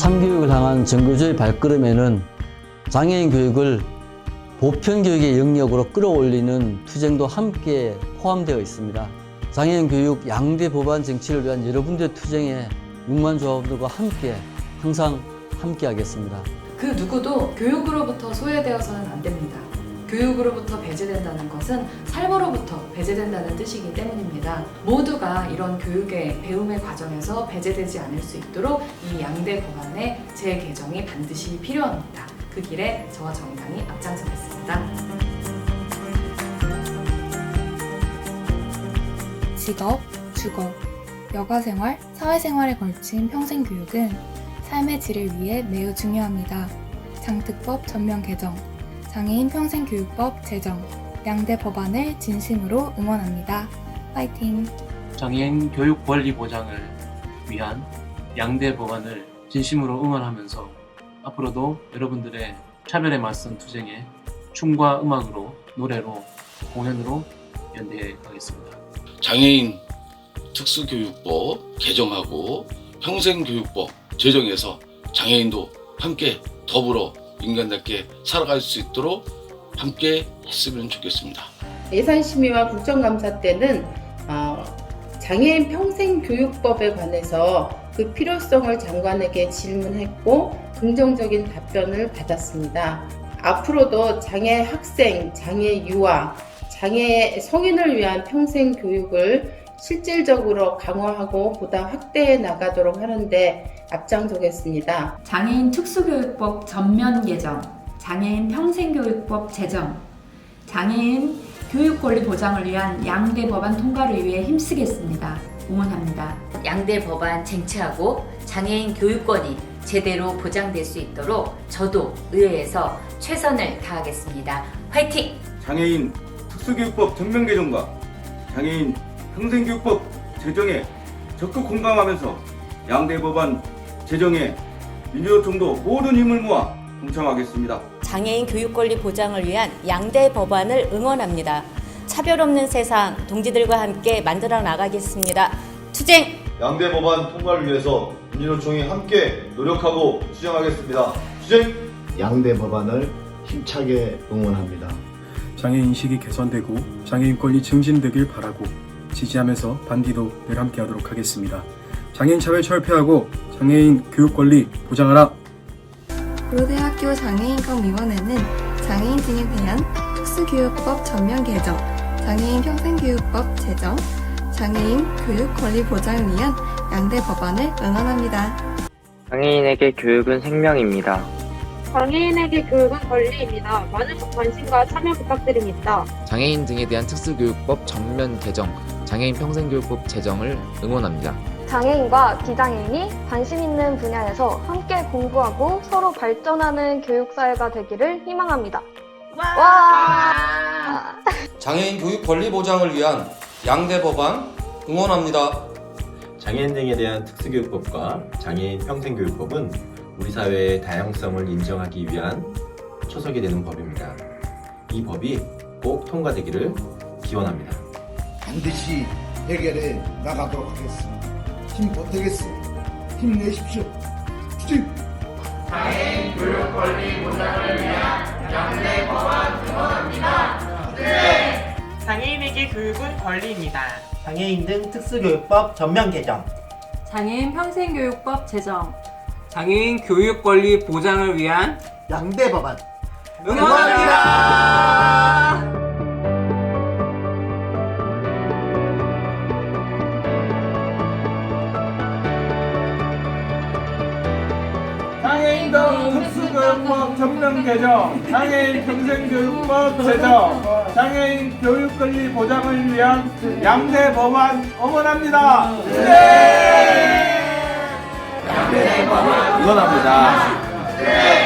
참교육을 향한 정교조의 발걸음에는 장애인 교육을 보편 교육의 영역으로 끌어올리는 투쟁도 함께 포함되어 있습니다. 장애인 교육 양대 법안 쟁취를 위한 여러분들의 투쟁에 육만 조합원들과 함께 항상 함께 하겠습니다. 그 누구도 교육으로부터 소외되어서는 안 됩니다. 교육으로부터 배제된다는 것은 삶으로부터 배제된다는 뜻이기 때문입니다. 모두가 이런 교육의 배움의 과정에서 배제되지 않을 수 있도록 이 양대 법안의 재개정이 반드시 필요합니다. 그 길에 저와 정의당이 앞장서겠습니다. 직업, 주거, 여가생활, 사회생활에 걸친 평생교육은 삶의 질을 위해 매우 중요합니다. 장특법 전면 개정, 장애인 평생교육법 제정, 양대 법안을 진심으로 응원합니다. 파이팅! 장애인 교육 권리 보장을 위한 양대 법안을 진심으로 응원하면서 앞으로도 여러분들의 차별에 맞선 투쟁에 춤과 음악으로 노래로 공연으로 연대해 가겠습니다. 장애인 특수교육법 개정하고 평생교육법 제정해서 장애인도 함께 더불어 인간답게 살아갈 수 있도록 함께 했으면 좋겠습니다. 예산 심의와 국정감사 때는 어, 장애인 평생교육법에 관해서 그 필요성을 장관에게 질문했고 긍정적인 답변을 받았습니다. 앞으로도 장애 학생, 장애 유아, 장애 성인을 위한 평생 교육을 실질적으로 강화하고 보다 확대해 나가도록 하는데 앞장서겠습니다. 장애인 특수교육법 전면 개정, 장애인 평생교육법 제정, 장애인 교육권리 보장을 위한 양대 법안 통과를 위해 힘쓰겠습니다. 응원합니다. 양대 법안 쟁취하고 장애인 교육권이 제대로 보장될 수 있도록 저도 의회에서 최선을 다하겠습니다. 화이팅! 장애인 특수교육법 전면 개정과 장애인 평생교육법 제정에 적극 공감하면서 양대 법안 제정에 민주노총도 모든 힘을 모아 동참하겠습니다. 장애인 교육 권리 보장을 위한 양대 법안을 응원합니다. 차별 없는 세상 동지들과 함께 만들어 나가겠습니다. 투쟁! 양대 법안 통과를 위해서 민주노총이 함께 노력하고 투쟁하겠습니다. 투쟁! 양대 법안을 힘차게 응원합니다. 장애인식이 개선되고 장애인권이 증진되길 바라고 지지하면서 반디도 늘 함께하도록 하겠습니다. 장애인 차별 철폐하고 장애인 교육 권리 보장하라. 고려대학교 장애인권 위원회는 장애인 등에 대한 특수교육법 전면 개정, 장애인 평생교육법 제정, 장애인 교육 권리 보장을 위한 양대 법안을 응원합니다. 장애인에게 교육은 생명입니다. 장애인에게 교육은 권리입니다. 많은 관심과 참여 부탁드립니다. 장애인 등에 대한 특수교육법 전면 개정, 장애인 평생교육법 제정을 응원합니다. 장애인과 비장애인이 관심 있는 분야에서 함께 공부하고 서로 발전하는 교육사회가 되기를 희망합니다. 와! 장애인 교육 권리 보장을 위한 양대 법안 응원합니다. 장애인 등에 대한 특수교육법과 장애인 평생교육법은 우리 사회의 다양성을 인정하기 위한 초석이 되는 법입니다. 이 법이 꼭 통과되기를 기원합니다. 반드시 해결해 나가도록 하겠습니다. 힘 보태겠습니다. 힘내십시오. 투쟁! 장애인 교육 권리 보장을 위한 양대 법안 응원합니다. 네. 장애인에게 교육은 권리입니다. 장애인 등 특수교육법 전면 개정. 장애인 평생교육법 제정. 장애인 교육 권리 보장을 위한 양대 법안 응원합니다. 등 특수교육법 전면 개정, 장애인 평생교육법 제정, 장애인 교육 권리 보장을 위한 양대 법안 응원합니다. 네! 양대 법안 응원합니다. 네!